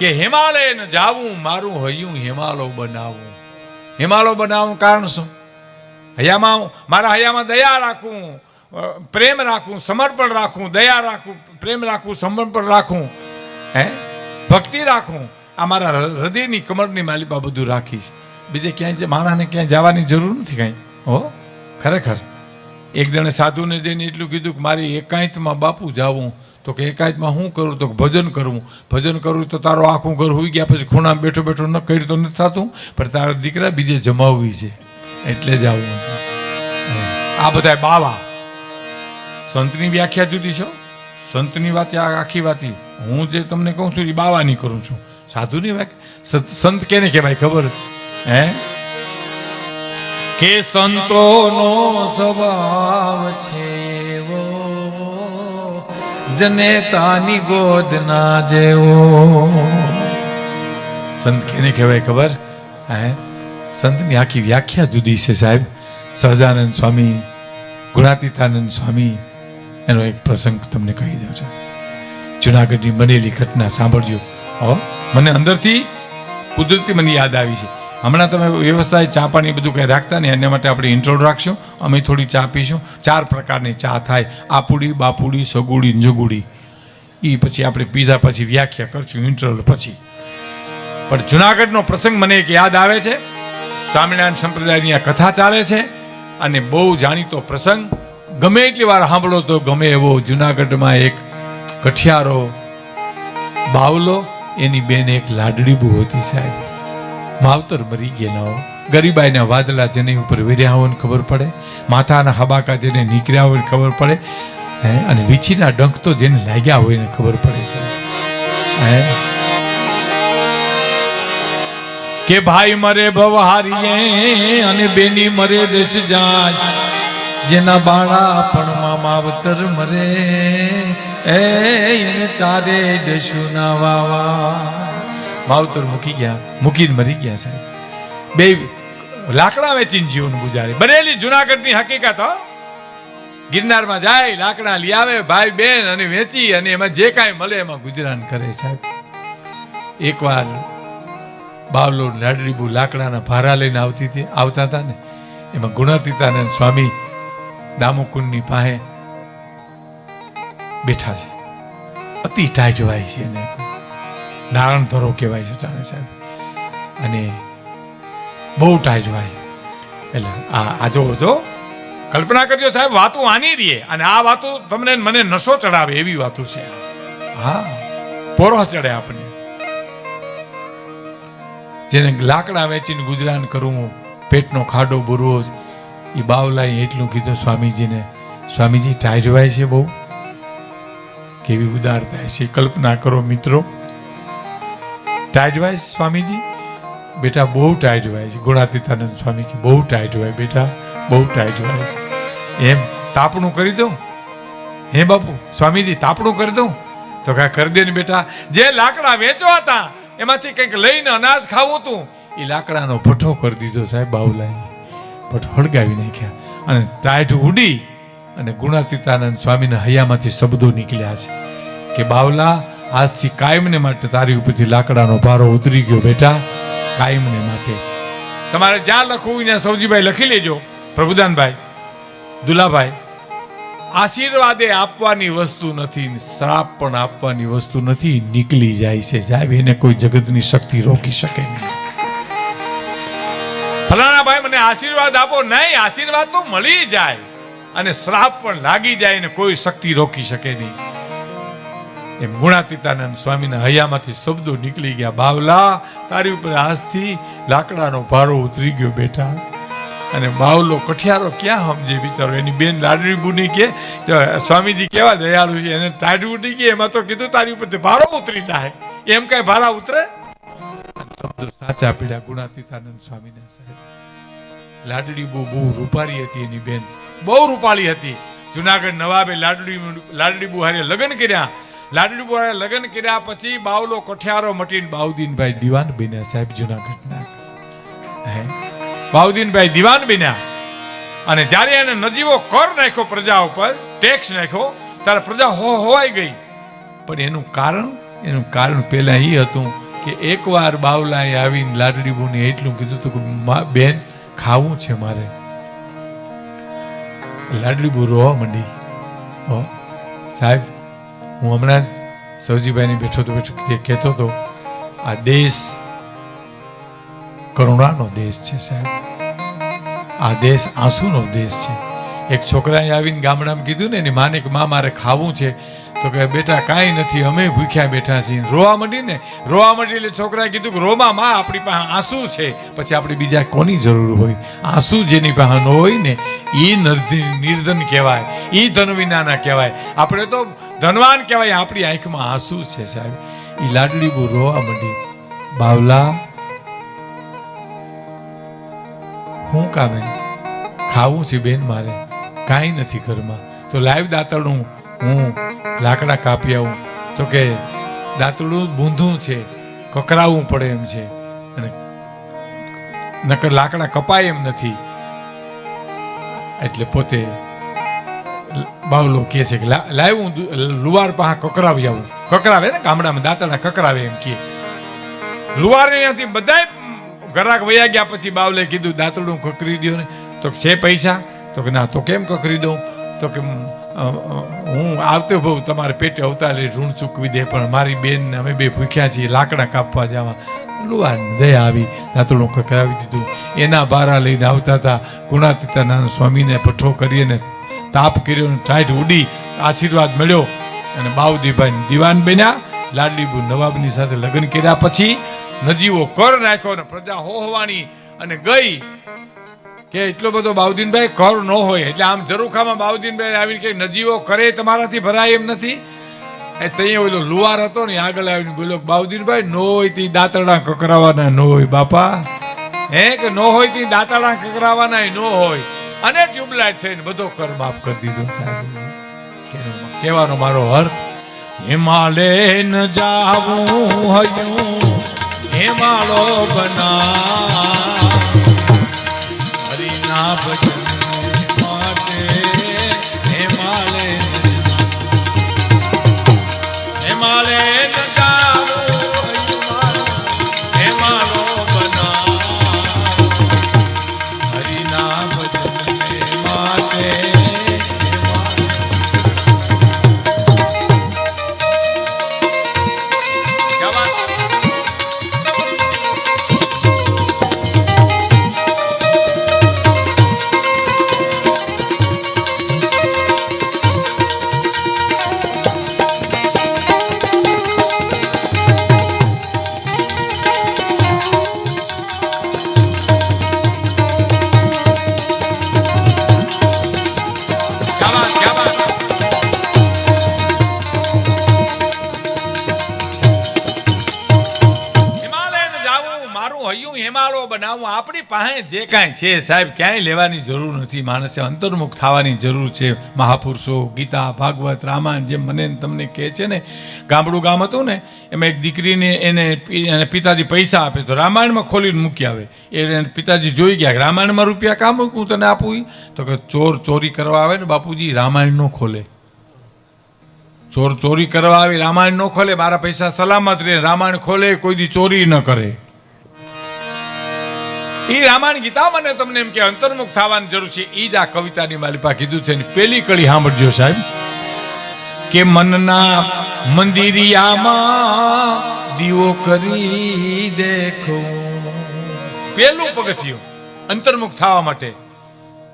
કે હિમાલયને જાવું, મારું હૈયું હિમાલો બનાવું. હિમાલો બનાવવાનું કારણ શું? હૈયામાં મારા હૈયામાં દયા રાખું પ્રેમ રાખું, સમર્પણ રાખું, દયા રાખું, પ્રેમ રાખું, સમર્પણ રાખું, હે? ભક્તિ રાખું. આ મારા હૃદયની કમરની માલિપા બધું રાખીશ. બીજે ક્યાંય માણસને ક્યાંય જવાની જરૂર નથી કાંઈ. હો? ખરેખર. એક જણે સાધુને જઈને એટલું કીધું કે મારી એકાંતમાં બાપુ જાવું. તો કે એકાંતમાં શું કરું? તો ભજન કરવું ભજન કરવું તો તારો આખું ઘર હોઈ ગયા પછી ખૂણામાં બેઠો બેઠો ન કર્યું તો નથી થતું? પણ તારા દીકરા બીજે જમાવવી છે. એટલે જ આવું આ બધા બાવા. સંતની વ્યાખ્યા જુદી છો? સંતની વાત આખી વાત હું જે તમને કહું છું એ બાવાની કરું છું. સાધુની વ્યાખ્યા? સંત કેને કહેવાય ખબર? હે? કે સંતોનો સ્વભાવ છે એવો. જનેતાની ગોદ ના જેવો. સંત કેને કહેવાય ખબર? હે? સંતની આખી વ્યાખ્યા જુદી છે સાહેબ. સહજાનંદ સ્વામી, ગુણાતીતાનંદ સ્વામી, એનો એક પ્રસંગ તમને કહી દઉં છે. જુનાગઢની બનેલી ઘટના સાંભળજો. હો, મને અંદરથી કુદરતી મને યાદ આવી છે. હમણાં તમે વ્યવસ્થાએ ચા પાણી બધું કંઈ રાખતા નહીં, એના માટે આપણે ઇન્ટ્રો રાખશું. અમે થોડી ચા પીશું. ચાર પ્રકારની ચા થાય. આપુડી, બાપુડી, સગુડી જગુડી. એ પછી આપણે પીધા પછી વ્યાખ્યા કરશું ઇન્ટરવલ પછી. પણ જુનાગઢનો પ્રસંગ મને એક યાદ આવે છે. સ્વામિનારાયણ સંપ્રદાયની આ કથા ચાલે છે અને બહુ જાણીતો પ્રસંગ. ગમે એટલી વાર સાંભળો તો ગમે એવો જુનાગઢમાં એક કઠિયારો બાવલો. એની બેન એક લાડડી બહુ હતી સાહેબ. માવતર મરી ગયેલા ગરીબાઈના વાદલા જેની ઉપર વેર્યા હોય ખબર પડે. માથાના હબાકા જેને નીકળ્યા હોય ખબર પડે. હે? અને વીછીના ડંખ તો જેને લાગ્યા હોય ને ખબર પડે છે. હે? કે ભાઈ મરે ભવહારીએ અને બેની મરે દેશ જાય. જેના બાળા પણ માવતર મરે. એ એને ચારે દેશુના વાવા. માવતર મૂકી ગયા, મૂકીને મરી ગયા સાહેબ. બે લાકડા વેચીને જીવન ગુજારે. બનેલી જુનાગઢની હકીકત ગિરનારમાં જાય, લાકડા લઈ આવે, ભાઈ બેન અને વેચી અને એમાં જે કાંઈ મળે એમાં ગુજરાન કરે સાહેબ. એકવાર બાવલો લાડરીબુ લાકડાના ભારા લઈને આવતી હતી, આવતા હતા ને, એમાં ગુણાતીતાનંદ સ્વામી દામોકુંડની પાસે બેઠા છે. અતિ ટાઈટ વાય છે એને નારાયણ ધરો કહેવાય છે, જાણે સાહેબ. અને બહુ ટાઈટ વાય એટલે આ આ જો જો, કલ્પના કરજો સાહેબ, વાતો આની રીએ. અને આ વાતો તમને મને નશો ચડાવે એવી વાતો છે હા, પોરો ચડે આપણને. જેને લાકડા વેચીને ગુજરાન કરવું પેટનો ખાડો બુરવો એ બાવલાએ એટલું કીધું, સ્વામીજીને, સ્વામીજી ટાઈટવાય છે બહુ. કેવી ઉદારતા છે. કલ્પના કરો મિત્રો. ટાઈટવાય સ્વામીજી બેટા બહુ ટાઈટવાય છે ગુણાતીતાનંદ કે બહુ ટાઈટવાય બેટા બહુ ટાઈટવાય છે એમ તાપણું કરી દઉં હે બાપુ સ્વામીજી તાપણું કરી દઉં તો કાંઈ કરી દે ને બેટા. જે લાકડા વેચવા હતા, એમાંથી કંઈક લઈને અનાજ ખાવું હતું, એ લાકડાનો ભઠ્ઠો કરી દીધો સાહેબ બાવલાએ. ભઠ્ઠો હળગાવી નાખ્યા. અને ટાઈટ ઉડી અને ગુણાતીતાનંદ સ્વામીના હૈયામાંથી શબ્દો નીકળ્યા છે કે, બાવલા આજથી કાયમને માટે તારી ઉપરથી લાકડાનો ભારો ઉતરી ગયો બેટા. કાયમને માટે. તમારે જ્યાં લખવું ત્યાં સૌજીભાઈ લખી લેજો. પ્રભુદાનભાઈ, દુલાભાઈ, આશીર્વાદે આપવાની વસ્તુ નથી શ્રાપ પણ આપવાની વસ્તુ નથી, નીકળી જાય છે સાહેબ. એને કોઈ જગતની શક્તિ રોકી શકે નહીં. ફલાણા ભાઈ, મને આશીર્વાદ આપો. નહીં, આશીર્વાદ તો મળી જાય. અને શ્રાપ પણ લાગી જાય ને કોઈ શક્તિ રોકી શકે નહીં. એમ ગુણાતીતાનંદ સ્વામીના હૈયામાંથી શબ્દો નીકળી ગયા. બાવલા, તારી ઉપર આજથી લાકડાનો ભારો ઉતરી ગયો બેટા. અને બાવલો કઠિયારો ક્યાં સમજે બિચારો? એની બેન લાડડી બુની કે કે સ્વામીજી કેવા દયાળુ છે? એને ટાઢી ઉડી ગઈ, એમાં તો કીધું તારી ઉપર ભારો ઉતરી જાય. એમ કઈ ભારા ઉતરે? શબ્દો સાચા પીડા ગુણાતીતાનંદ સ્વામીના સાહેબ. લાડડી બહુ બહુ રૂપાળી હતી એની બેન. બહુ રૂપાળી હતી. જુનાગઢ નવાબે લાડડી લાડડી બહુ હારે લગ્ન કર્યા. હારે લગ્ન કર્યા પછી બાવલો કઠિયારો મટીને બાઉદીનભાઈ દિવાન બન્યા. સાહેબ, જુનાગઢના. હે? બાઉદીનભાઈ દિવાન બન્યા. અને જ્યારે એને નજીવો કર નાખ્યો પ્રજા ઉપર, ટેક્સ નાખ્યો, ત્યારે પ્રજા હો હોવાઈ ગઈ. પણ એનું કારણ એનું કારણ પહેલા એ હતું કે એકવાર બાવલાએ આવીને લાડડીબુને એટલું કીધું હતું કે બેન, ખાવું છે મારે. લાડડીબુ રોવા માંડી. હો? સાહેબ હું હમણાં જ સૌજીભાઈને બેઠો તો બેઠો કહેતો હતો, આ દેશ કરુણાનો દેશ છે સાહેબ. આ દેશ આંસુનો દેશ છે. એક છોકરાએ આવીને ગામડામાં કીધું ને, એની માને કે મા મારે ખાવું છે. તો કે બેટા, કાંઈ નથી, અમે ભૂખ્યા બેઠા છીએ. રોવા માંડી ને, રોવા માંડી એટલે છોકરાએ કીધું કે, રોમા, માં આપણી પાસે આંસુ છે. પછી આપણે બીજા કોની જરૂર હોય? આંસુ જેની પાસે ન હોય ને એ નિર્ધન કહેવાય. એ ધનવિનાના કહેવાય. આપણે તો ધનવાન કહેવાય, આપણી આંખમાં આંસુ છે સાહેબ. એ લાડલી બહુ રોવા માંડી. બાવલા, હું કામે? ખાવું છે બેન મારે? કાંઈ નથી ઘરમાં. તો લાઈવ દાંતરડું હું લાકડા કાપી આવું. તો કે દાંતરડું બૂંધું છે કકરાવવું પડે એમ છે. અને નકર લાકડા કપાય એમ નથી. એટલે પોતે બાવલો કહે છે કે લા- લાવ હું દુ- લુવાર પાસે કકરાવી આવું. કકરાવે ને ગામડામાં દાંતરડા કકરાવે એમ કે લુવારે નથી બધા ઘરાક વયા ગયા પછી બાવલે કીધું દાંતડું કકરી દો ને. તો છે પૈસા? તો કે ના તો કેમ કકરી દઉં? તો કે "મ, અ, અ, હું આવતો બહુ તમારે પેટે અવતારે ઋણ ચૂકવી દે, પણ મારી બેન અમે બે ભૂખ્યા છીએ, લાકડા કાપવા જવા. લુઆ દયા આવી દાંતડું કકરાવી દીધું. એના બારા લઈને આવતા હતા ગુણાતીતાના સ્વામીને પઠ્ઠો કરીને તાપ કર્યો ટાઈટ ઉડી આશીર્વાદ મળ્યો. અને બાઉદીભાઈ દિવાન બન્યા. લાડલીબુ નવાબની સાથે લગ્ન કર્યા પછી નજીવો કર નાખ્યો અને પ્રજા હોહવાણી અને ગઈ. કે એટલો બધો બાઉદ્દીનભાઈ કર ન હોય. એટલે આમ જરૂખામાં બાઉદ્દીનભાઈ આવીને કે નજીવો કરે તમારાથી ભરાય એમ નથી. એ ત્યાં ઓલો લુવાર હતો ને, આગળ આવીને બોલ્યો બાઉદ્દીનભાઈ, નો હોય તે દાંતરડા કકરાવાના, ન હોય બાપા. હે કે નો હોય તે દાંતરડા કકરાવાના ન હોય. અને ટ્યુબલાઇટ થઈને બધો કર માફ કરી દીધો સાહેબ. કહેવાનો મારો અર્થ હિમાલે ન જાવું હયું હિમાલો બના આપણી પાસે જે કાંઈ છે, સાહેબ, ક્યાંય લેવાની જરૂર નથી. માણસે અંતર્મુખ થવાની જરૂર છે. મહાપુરુષો, ગીતા, ભાગવત, રામાયણ જેમ મને તમને કહે છે ને, ગામડું ગામ હતું ને, એમાં એક દીકરીને એને એને પિતાજી પૈસા આપે તો રામાયણમાં ખોલીને મૂકી આવે. એને પિતાજી જોઈ ગયા રામાયણમાં રૂપિયા કામ મૂકું તને આપું તો કે ચોર ચોરી કરવા આવે ને બાપુજી, રામાયણ ન ખોલે. ચોર ચોરી કરવા આવી, રામાયણ ન ખોલે, મારા પૈસા સલામત રહે, રામાયણ ખોલે કોઈ દી ચોરી ન કરે. ઈ રામાયણ ગીતામાં ને તમને એમ કે અંતર્મુખ થવાની જરૂર છે. એ જ આ કવિતાની માલિપા કીધું છે પેલી કળી સાંભળજો સાહેબ. કે મનના મંદિરિયામાં દીવો કરી દેખો. પેલું પગથિયું અંતર્મુખ થવા માટે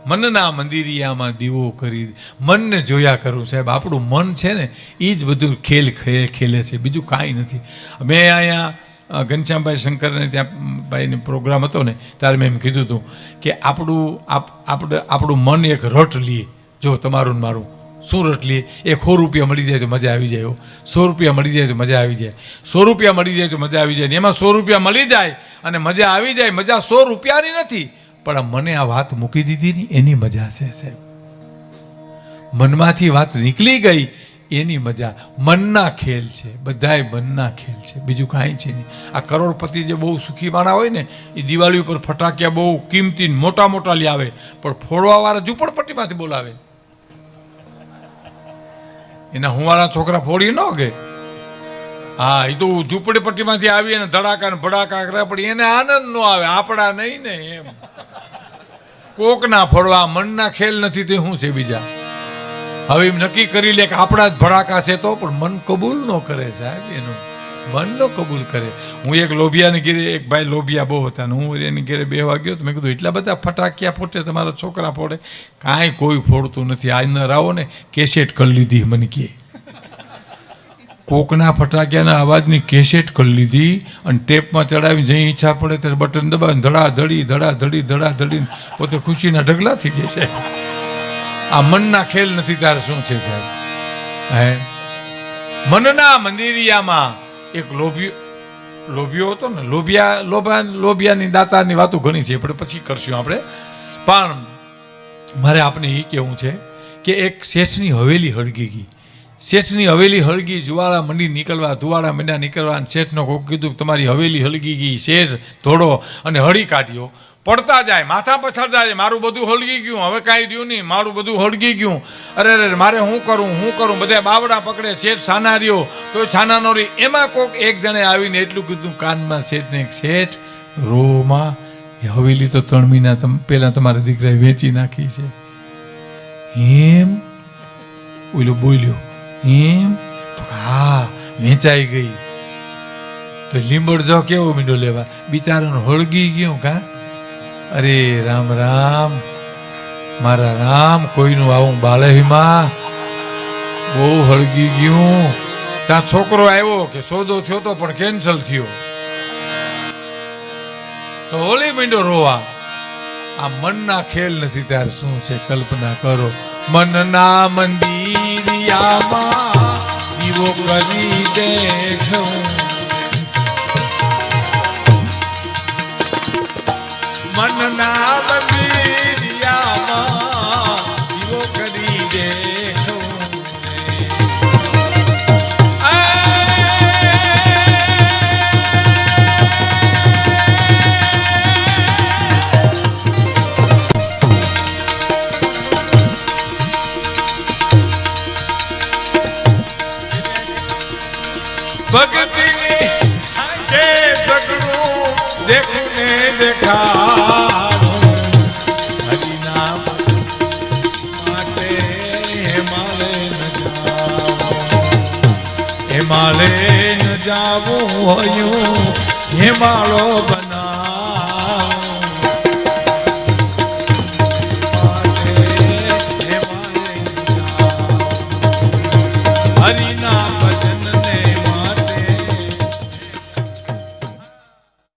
મનના મંદિરિયામાં દીવો કરી મનને જોયા કરું સાહેબ. આપણું મન છે ને એ જ બધું ખેલ ખે- ખેલે છે. બીજું કાંઈ નથી. મેં અહીંયા ઘનશ્યામભાઈ શંકરને ત્યાં ભાઈનો પ્રોગ્રામ હતો ને, ત્યારે મેં એમ કીધું હતું કે આપણું, આપ આપણે આપણું મન એક રટ લઈએ જો તમારું મારું. શું રટ લઈએ એક સો રૂપિયા મળી જાય તો મજા આવી જાય. સો રૂપિયા મળી જાય તો મજા આવી જાય. સો રૂપિયા મળી જાય તો મજા આવી જાય. એમાં સો રૂપિયા મળી જાય અને મજા આવી જાય. મજા સો રૂપિયાની નથી. પણ મને આ વાત મૂકી દીધી ને એની મજા છે સાહેબ. મનમાંથી વાત નીકળી ગઈ એની મજા. મનના ખેલ છે. બધાય મનના ખેલ છે. બીજું કાંઈ છે નહીં. આ કરોડપતિ જે બહુ સુખી માણા હોય ને, એ દિવાળી ઉપર ફટાકિયા બહુ કિંમતી મોટા મોટા લઈ આવે. પણ ફોડવાવાળા ઝૂંપડપટ્ટીમાંથી બોલાવે. એના હુંવાળા છોકરા ફોડી ન કે હા એ તો ઝૂંપડીપટ્ટીમાંથી આવી અને ધડાકા ને ભડાકા કરે, પણ એને આનંદ નો આવે. આપણા નહીં ને એમ. કોકના ફોડવા, મનના ખેલ નથી તે શું છે બીજા? હવે એમ નક્કી કરી લે કે આપણા જ ભડાકા છે તો, પણ મન કબૂલ ન કરે સાહેબ, એનું મન ન કબૂલ કરે. હું એક લોભિયાને ઘેરે, એક ભાઈ લોભિયા બહુ હતા હું એની ઘેરે બેહવા ગયો તો મેં કીધું, એટલા બધા ફટાકિયા ફોટે, તમારા છોકરા ફોડે. કાંઈ કોઈ ફોડતું નથી. આજના રાવો ને, કેસેટ કરી લીધી મને કહે કોકના ફટાક્યાના અવાજની કેસેટ કરી લીધી અને ટેપમાં ચડાવી જઈ ઈચ્છા પડે ત્યારે બટન દબાવીને ધડાધડી ધડાધડી ધડા ધડી ધડા ધડી પોતે ખુશીના ઢગલા થઈ જશે આ મનના ખેલ નથી ત્યારે શું છે સાહેબ? હે? મનના મંદિરિયામાં એક લોભી લોભિયો હતો ને, લોભિયા, લોભા લોભિયાની દાતાની વાતો ઘણી છે, પણ પછી કરશું આપણે. પણ મારે આપણે એ કહેવું છે કે એક શેઠની હવેલી હળગી ગઈ. શેઠની હવેલી હળગી, જુવાળા મંડી નીકળવા, ધુવાળા મંડ્યા નીકળવા અને શેઠનો કોક કીધું, તમારી હવેલી હળગી ગઈ શેઠ ધોડો અને હળી કાઢ્યો. પડતા જાય, માથા પછાડ જાય, મારું બધું હળગી ગયું, હવે કાંઈ રહ્યું નહીં, મારું બધું હળગી ગયું. અરે અરે મારે શું કરું, હું કરું? બધા બાવડા પકડે શેઠ છાના રહ્યો તો છાના નો રહી એમાં કોક એક જણે આવીને એટલું કીધું, કાનમાં શેઠને શેઠ, રોમાં હવેલી તો ત્રણ મહિના પહેલા તમારા દીકરાએ વેચી નાખી છે. એમ ઓલો બોલ્યો. એમ? તો હા, વેચાઈ ગઈ. તો લીંબડ જો કેવો મીંડો લેવા? બિચારાનો હળગી ગયો કા? અરે, રામ રામ. મારા રામ, કોઈનું આવું બાલહીમાં બહુ હળગી ગયું. ત્યાં છોકરો આવ્યો કે સોદો થયો તો પણ કેન્સલ થયો. તો હોળી મીંડો રોવા. આ મનના ખેલ નથી ત્યારે શું છે, કલ્પના કરો. મનના મંદિરિયામાં દીવો કરી દેખું મનના હિમાલય જાવું હોયું હિમાળો